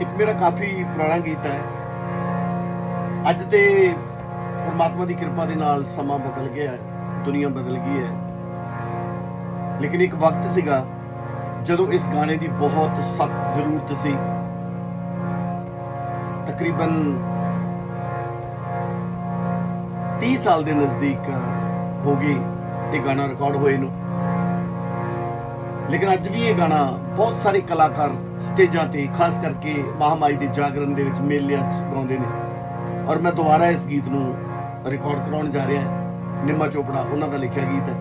ਇੱਕ ਮੇਰਾ ਕਾਫੀ ਪੁਰਾਣਾ ਗੀਤ ਹੈ। ਅੱਜ ਤੇ ਪਰਮਾਤਮਾ ਦੀ ਕਿਰਪਾ ਦੇ ਨਾਲ ਸਮਾਂ ਬਦਲ ਗਿਆ ਹੈ, ਦੁਨੀਆ ਬਦਲ ਗਈ ਹੈ। ਲੇਕਿਨ ਇੱਕ ਵਕਤ ਸੀਗਾ ਜਦੋਂ ਇਸ ਗਾਣੇ ਦੀ ਬਹੁਤ ਸਖਤ ਜ਼ਰੂਰਤ ਸੀ। ਤਕਰੀਬਨ 30 ਸਾਲ ਦੇ ਨਜ਼ਦੀਕ ਹੋ ਗਈ ਇਹ ਗਾਣਾ ਰਿਕਾਰਡ ਹੋਏ ਨੂੰ। ਲੇਕਿਨ ਅੱਜ ਵੀ ਇਹ ਗਾਣਾ ਬਹੁਤ ਸਾਰੇ ਕਲਾਕਾਰ ਸਟੇਜਾਂ ਤੇ, ਖਾਸ ਕਰਕੇ ਮਹਾਮਾਈ ਦੇ ਜਾਗਰਣ ਦੇ ਵਿੱਚ ਮੇਲਿਆਂ 'ਚ ਗਾਉਂਦੇ ਨੇ। ਔਰ ਮੈਂ ਦੁਬਾਰਾ ਇਸ ਗੀਤ ਨੂੰ ਰਿਕਾਰਡ ਕਰਾਉਣ ਜਾ ਰਿਹਾ ਹਾਂ। ਨਿੰਮਾ ਚੋਪੜਾ, ਉਹਨਾਂ ਦਾ ਲਿਖਿਆ ਗੀਤ ਹੈ।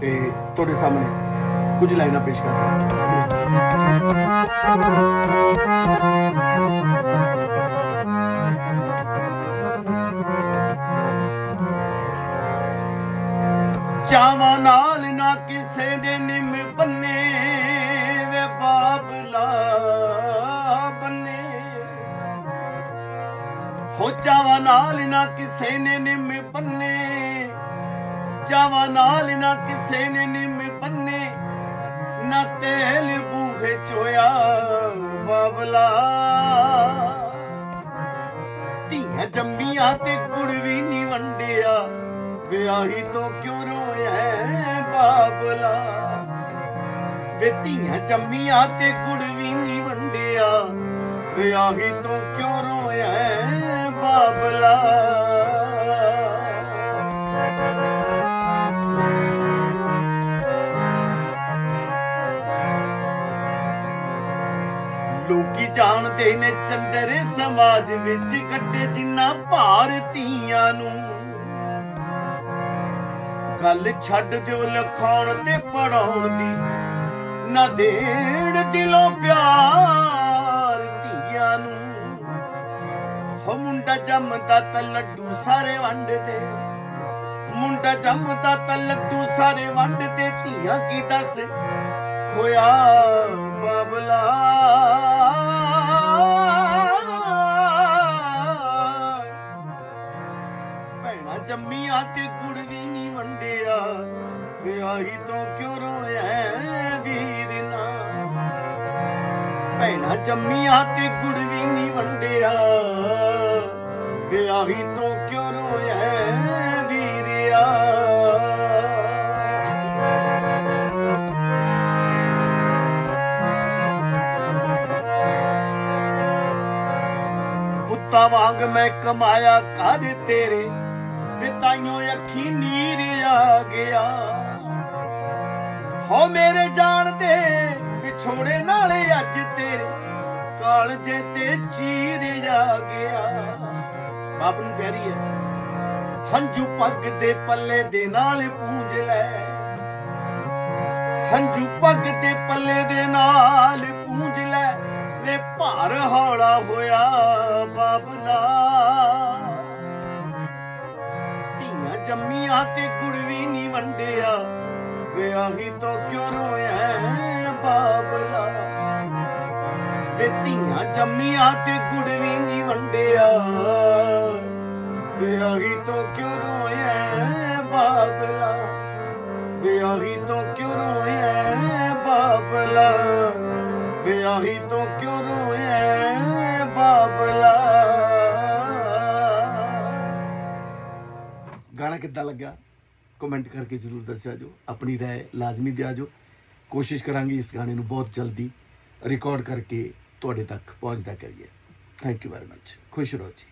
ਤੇ ਤੁਹਾਡੇ ਸਾਹਮਣੇ ਕੁਝ ਲਾਈਨਾਂ ਪੇਸ਼ ਕਰਦਾ ਚਾਵਾਂ ਨਾਲ ਨਾ ਕਿਸੇ ਦੇ ਨਿੰਮ ਬੰਨੇ ਵੇ ਬਾਬਲਾ ਬੰਨੇ। ਹੋ ਚਾਵਾਂ ਨਾਲ ਨਾ ਕਿਸੇ ਨੇ ਨਿੰਮ ਬੰਨੇ। ਚਾਵਾਂ ਨਾਲ ਨਾ ਕਿਸੇ ਨੇ ਨਿੰਮ ਬੰਨੇ। ਨਾ ਤੇਲ ਬੂਹੇ ਚੋਇਆ ਬਾਬਲਾ ਧੀਆਂ ਜੰਮੀਆਂ ਤੇ ਕੁੜ ਵੀ ਨਹੀਂ ਵੰਡਿਆ। ਵਿਆਹੀ ਤੋਂ ਕਿਉਂ ਰੋ ਹੈ ਬਾਬਲਾ। ਵੇ ਧੀਆਂ ਜੰਮੀਆਂ ਤੇ ਗੁੜ ਵੀ ਨਹੀਂ ਵੰਡਿਆ। ਵਿਆਹੀ ਤੂੰ ਕਿਉਂ ਰੋਇਆ ਹੈ ਬਾਬਲਾ। ਲੋਕੀ ਜਾਣਦੇ ਨੇ ਚੰਦਰ ਸਮਾਜ ਵਿੱਚ ਕੱਟੇ ਜਿੰਨਾ ਭਾਰਤੀਆਂ ਨੂੰ। ਗੱਲ ਛੱਡ ਦਿਓ ਲਖਾਉਣ ਤੇ ਪੜਾਉਣ ਦੀ। ਨਾ ਦੇਣ ਦਿਲੋਂ ਪਿਆਰ ਧੀਆਂ ਨੂੰ। ਹੋ ਮੁੰਡਾ ਜੰਮਦਾ ਤਾਂ ਲੱਡੂ ਸਾਰੇ ਵੰਡਦੇ ਮੁੰਡਾ ਜੰਮਦਾ ਤਾਂ ਲੱਡੂ ਸਾਰੇ ਵੰਡਦੇ ਧੀਆਂ ਕੀ ਦੱਸ ਹੋਇਆ ਬਾਬਲਾ ਭੈਣਾ ਜੰਮੀਆਂ ਤੇ ਵਿਆਹੀ ਤੋਂ ਕਿਉਂ ਰੋਇਆ ਹੈ ਵੀਰ ਨਾ ਭੈਣਾ ਜੰਮੀਆਂ ਤੇ ਗੁੜ ਵੀ ਨਹੀਂ ਵੰਡਿਆ। ਵਿਆਹੀ ਤੋਂ ਕਿਉਂ ਰੋਇਆ ਵੀਰਿਆ ਪੁੱਤਾ ਵਾਂਗ ਮੈਂ ਕਮਾਇਆ ਕਰ ਤੇਰੇ, ਤੇ ਤਾਈਓ ਅੱਖੀ ਨੀਰ ਆ ਗਿਆ। ਹੋ ਮੇਰੇ ਜਾਣ ਦੇ ਵਿਛੋੜੇ ਨਾਲੇ ਅੱਜ ਤੇਰੇ। ਕਾਲਜੇ ਤੇ ਚੀਰ ਆ ਗਿਆ। ਬਾਪ ਨੂੰ ਕਹਿ ਰਹੀ ਹੈ ਹੰਝੂ ਪੱਗ ਦੇ ਪੱਲੇ ਦੇ ਨਾਲ ਪੂੰਝ ਲੈ। ਹੰਝੂ ਪੱਗ ਦੇ ਪੱਲੇ ਦੇ ਨਾਲ ਪੂੰਝ ਲੈ। ਵੇ ਭਾਰ ਹੌਲਾ ਹੋਇਆ ਬਾਬਲਾ ਧੀਆਂ ਜੰਮੀਆਂ ਤੇ ਵਿਆਹੀ ਤੋਂ ਕਿਉਂ ਰੋਇਆ ਬਾਬਲਾ? ਵੇ ਧੀਆਂ ਜੰਮੀਆਂ ਤੇ ਗੁੜ ਵੀ ਨਹੀਂ ਵੰਡਿਆ। ਵਿਆਹੀ ਤੋਂ ਕਿਉਂ ਰੋਇਆ ਹੈ ਬਾਬਲਾ? ਵਿਆਹੀ ਤੋਂ ਕਿਉਂ ਰੋਇਆ ਹੈ ਬਾਬਲਾ? ਵਿਆਹੀ ਤੋਂ ਕਿਉਂ ਰੋਇਆ ਬਾਬਲਾ? ਗਾਣਾ ਕਿੱਦਾਂ ਲੱਗਾ ਕਮੈਂਟ ਕਰਕੇ ਜਰੂਰ ਦੱਸਿਆ ਜੋ ਆਪਣੀ ਰਾਏ ਲਾਜ਼ਮੀ ਦਿਆ ਜੋ ਕੋਸ਼ਿਸ਼ ਕਰਾਂਗੇ ਇਸ ਗਾਣੇ ਨੂੰ ਬਹੁਤ ਜਲਦੀ ਰਿਕਾਰਡ ਕਰਕੇ ਤੁਹਾਡੇ ਤੱਕ ਪਹੁੰਚਦਾ ਕਰੀਏ। ਥੈਂਕ ਯੂ ਵੈਰੀ ਮੱਚ ਖੁਸ਼ ਰਹੋ ਜੀ।